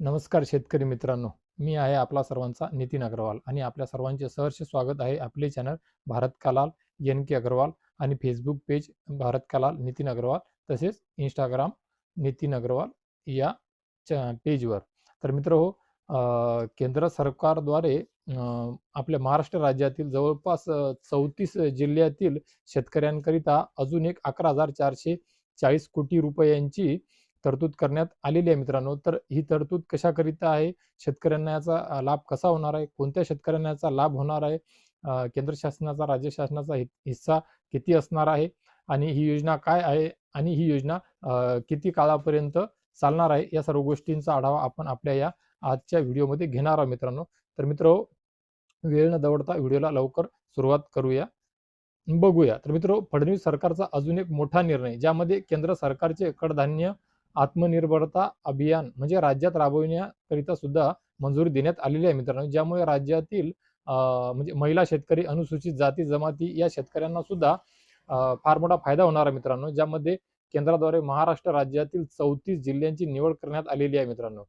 नमस्कार शेतकरी मित्रांनो. मी आहे आपला सर्वांचा नितीन अग्रवाल आणि आपल्या सर्वांचे सहर्ष स्वागत आहे आपले channel Bharat Kalal N K Agarwal आणि फेसबुक पेज भारत कलाल नितीन अग्रवाल तसेच इंस्टाग्राम नितीन अग्रवाल या च पेजवर तर मित्र हो केंद्र सरकारद्वारे आपल्या महाराष्ट्र राज्यातील जवळपास चौतीस जिल्ह्यातील शेतकऱ्यांकरिता अजून एक अकरा हजार चारशे चाळीस कोटी रुपयांची तरतूद करण्यात आलेली आहे मित्रांनो. तर ही तरतूद कशाकरिता आहे? शेतकऱ्यांना याचा लाभ कसा होणार आहे? कोणत्या शेतकऱ्यांना याचा लाभ होणार आहे? केंद्र शासनाचा राज्य शासनाचा हि- हिस्सा किती असणार आहे? आणि ही योजना काय आहे? आणि ही योजना किती काळापर्यंत चालणार आहे? या सर्व गोष्टींचा आढावा आपण आपल्या या आजच्या व्हिडिओमध्ये घेणार आहोत मित्रांनो. तर मित्र वेळ न दवडता व्हिडिओला लवकर सुरुवात करूया. बघूया. तर मित्र फडणवीस सरकारचा अजून एक मोठा निर्णय ज्यामध्ये केंद्र सरकारचे कडधान्य आत्मनिर्भरता अभियान म्हणजे राज्यात राबविण्याकरिता सुद्धा मंजुरी देण्यात आलेली आहे मित्रांनो. ज्यामुळे राज्यातील अं, म्हणजे महिला शेतकरी अनुसूचित जाती जमाती या शेतकऱ्यांना सुद्धा फार मोठा फायदा होणार आहे मित्रांनो. ज्यामध्ये केंद्राद्वारे महाराष्ट्र राज्यातील चौतीस जिल्ह्यांची निवड करण्यात आलेली आहे मित्रांनो.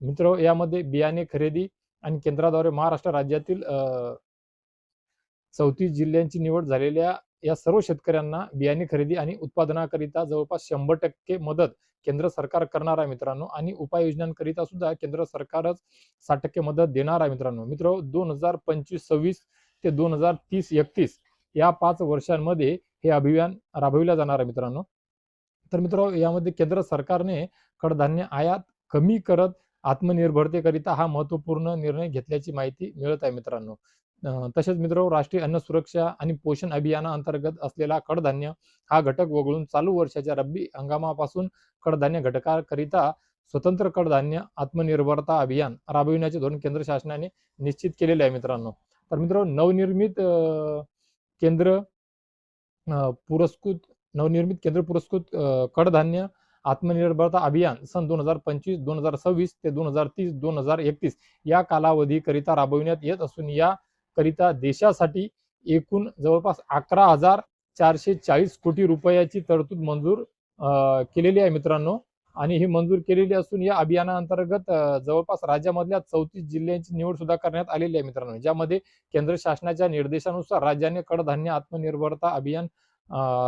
मित्र यामध्ये बियाणे खरेदी आणि केंद्राद्वारे महाराष्ट्र राज्यातील चौतीस जिल्ह्यांची निवड झालेल्या या सर्व शेतकऱ्यांना बियाणे खरेदी आणि उत्पादनाकरिता जवळपास शंभर टक्के मदत केंद्र सरकार करणार आहे मित्रांनो. आणि उपाययोजनांकरिता सुद्धा केंद्र सरकारच साठ टक्के मदत देणार आहे मित्रांनो. मित्र दोन हजार पंचवीस सव्वीस ते दोन हजार तीस एकतीस या पाच वर्षांमध्ये हे अभियान राबविलं जाणार आहे मित्रांनो. तर मित्र यामध्ये केंद्र सरकारने कडधान्य आयात कमी करत आत्मनिर्भरतेकरिता हा महत्त्वपूर्ण निर्णय घेतल्याची माहिती मिळत आहे मित्रांनो. तसेच मित्र राष्ट्रीय अन्न सुरक्षा आणि पोषण अभियाना अंतर्गत असलेला कडधान्य हा घटक वगळून चालू वर्षाच्या रब्बी हंगामापासून कडधान्य घटकाकरिता स्वतंत्र कडधान्य आत्मनिर्भरता अभियान राबविण्याचे धोरण केंद्र शासनाने निश्चित केलेले आहे मित्रांनो. तर मित्र नवनिर्मित अं, केंद्र अं, पुरस्कृत नवनिर्मित केंद्र पुरस्कृत कडधान्य आत्मनिर्भरता अभियान सन दोन हजार पंचवीस दोन हजार सव्वीस ते दोन हजार तीस दोन हजार एकतीस या कालावधीकरिता राबविण्यात येत असून या करिता देशासाठी एकूण जवळपास अकरा हजार चारशे चाळीस कोटी रुपयाची तरतूद मंजूर अं, केलेली आहे मित्रांनो. आणि ही मंजूर केलेली असून या अभियानाअंतर्गत जवळपास राज्यामधल्या चौतीस जिल्ह्यांची निवड सुद्धा करण्यात आलेली आहे मित्रांनो. ज्यामध्ये केंद्र शासनाच्या निर्देशानुसार राज्याने कडधान्य आत्मनिर्भरता अभियान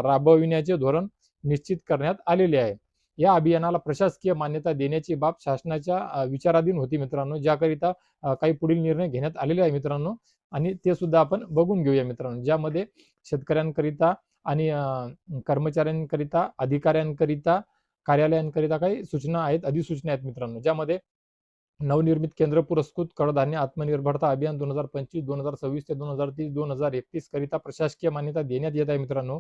राबविण्याचे धोरण निश्चित करण्यात आलेले आहे. या अभियानाला प्रशासकीय मान्यता देण्याची बाब शासनाच्या विचाराधीन होती मित्रांनो. ज्याकरिता काही पुढील निर्णय घेण्यात आलेले आहे मित्रांनो. आणि ते सुद्धा आपण बघून घेऊया मित्रांनो. ज्यामध्ये शेतकऱ्यांकरिता आणि अं, कर्मचाऱ्यांकरिता अधिकाऱ्यांकरिता कार्यालयांकरिता काही सूचना आहेत अधिसूचना आहेत मित्रांनो. ज्यामध्ये नवनिर्मित केंद्र पुरस्कृत कडधान्य आत्मनिर्भरता अभियान दोन हजार पंचवीस दोन हजार सव्वीस ते दोन हजार तीस दोन हजार एकतीस करिता प्रशासकीय मान्यता देण्यात येत आहे मित्रांनो.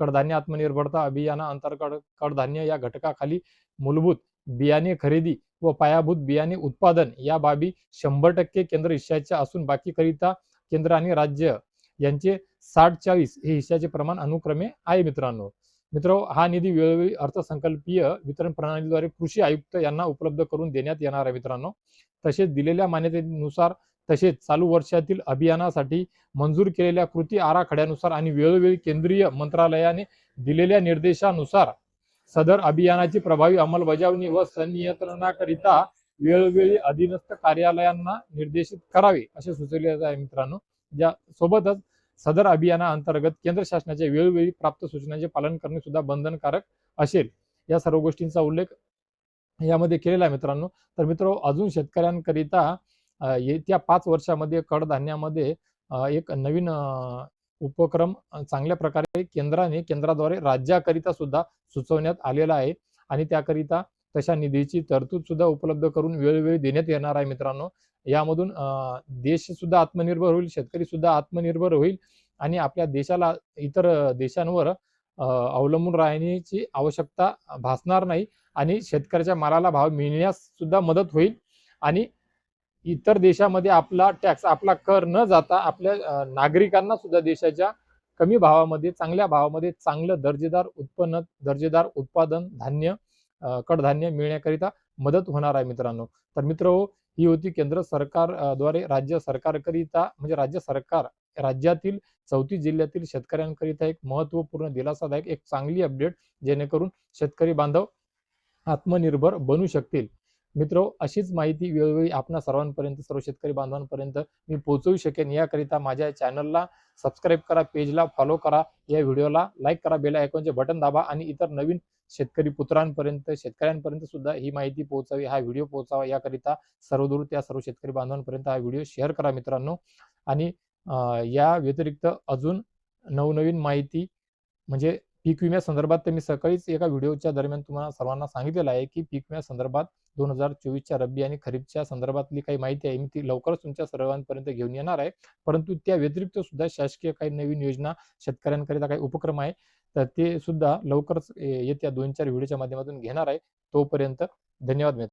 कडधान्य आत्मनिर्भरता अभियाना अंतर्गत कडधान्य या घटकाखाली मूलभूत बियाणे खरेदी व पायाभूत बियाणे उत्पादन या बाबी शंभर टक्के केंद्र हिश्श्याच्या असून बाकीकरिता केंद्र आणि राज्य यांचे साठ चाळीस हे हिश्श्याचे प्रमाण अनुक्रमे आहे मित्रांनो. मित्र हा निधी वेळोवेळी अर्थसंकल्पीय वितरण प्रणालीद्वारे कृषी आयुक्त यांना उपलब्ध करून देण्यात येणार आहे मित्रांनो. तसेच दिलेल्या मान्यतेनुसार तसेच चालू वर्षातील अभियानासाठी मंजूर केलेल्या कृती आराखड्यानुसार आणि वेळोवेळी केंद्रीय मंत्रालयाने दिलेल्या निर्देशानुसार सदर अभियानाची प्रभावी अंमलबजावणी व संनियंत्रणाकरिता वेळोवेळी अधीनस्थ कार्यालयांना निर्देशित करावे असे सुचवले आहे मित्रांनो. ज्या सोबतच सदर अभियानाअंतर्गत केंद्र शासनाच्या वेळोवेळी प्राप्त सूचनांचे पालन करणे सुद्धा बंधनकारक असेल. या सर्व गोष्टींचा उल्लेख यामध्ये केलेला आहे मित्रांनो. तर मित्र अजून शेतकऱ्यांकरिता येत्या पाच वर्षामध्ये कडधान्यामध्ये एक नवीन उपक्रम चांगल्या प्रकारे केंद्राने केंद्राद्वारे राज्याकरिता सुद्धा सुचवण्यात आलेला आहे. आणि त्याकरिता तशा निधीची तरतूद सुद्धा उपलब्ध करून वेळोवेळी देण्यात येणार आहे मित्रांनो. यामधून देश सुद्धा आत्मनिर्भर होईल शेतकरी सुद्धा आत्मनिर्भर होईल आणि आपल्या देशाला इतर देशांवर अवलंबून राहण्याची आवश्यकता भासणार नाही आणि शेतकऱ्याच्या मालाला भाव मिळण्यास सुद्धा मदत होईल आणि इतर देशामध्ये आपला टॅक्स आपला कर न जाता आपल्या नागरिकांना सुद्धा देशाच्या कमी भावामध्ये चांगल्या भावामध्ये चांगलं दर्जेदार उत्पन्न दर्जेदार उत्पादन धान्य कडधान्य मिळण्याकरिता मदत होणार आहे मित्रांनो. तर मित्र हो, ही होती केंद्र सरकारद्वारे राज्य सरकारकरिता म्हणजे राज्य सरकार राज्यातील चौथी जिल्ह्यातील शेतकऱ्यांकरिता एक महत्त्वपूर्ण दिलासादायक एक चांगली अपडेट जेणेकरून शेतकरी बांधव आत्मनिर्भर बनू शकतील. मित्र अशीच माहिती वेळोवेळी आपणा सर्वांपर्यंत सर्व शेतकरी बांधवांपर्यंत मी पोहोचवू शकेन. याकरिता माझ्या चॅनलला सबस्क्राईब करा पेजला फॉलो करा या व्हिडिओला लाईक करा बेल आयकॉनचे बटन दाबा आणि इतर नवीन शेतकरी पुत्रांपर्यंत शेतकऱ्यांपर्यंत सुद्धा ही माहिती पोहोचावी हा व्हिडिओ पोहोचावा. याकरिता सर्वदूर त्या सर्व शेतकरी बांधवांपर्यंत हा व्हिडिओ शेअर करा मित्रांनो. आणि या व्यतिरिक्त अजून नवनवीन माहिती म्हणजे पीक विम्या संदर्भात तर मी सकाळीच एका व्हिडिओच्या दरम्यान तुम्हाला सर्वांना सांगितलेलं आहे की पीक विम्या संदर्भात दोन हजार चोवीसच्या रब्बी आणि खरीपच्या संदर्भातली काही माहिती आहे मी ती लवकरच तुमच्या सर्वांपर्यंत घेऊन येणार आहे. परंतु त्या व्यतिरिक्त सुद्धा शासकीय काही नवीन योजना शेतकऱ्यांकरिता काही उपक्रम आहे तर ते सुद्धा लवकरच येत्या दोन चार व्हिडिओच्या माध्यमातून घेणार आहे. तोपर्यंत धन्यवाद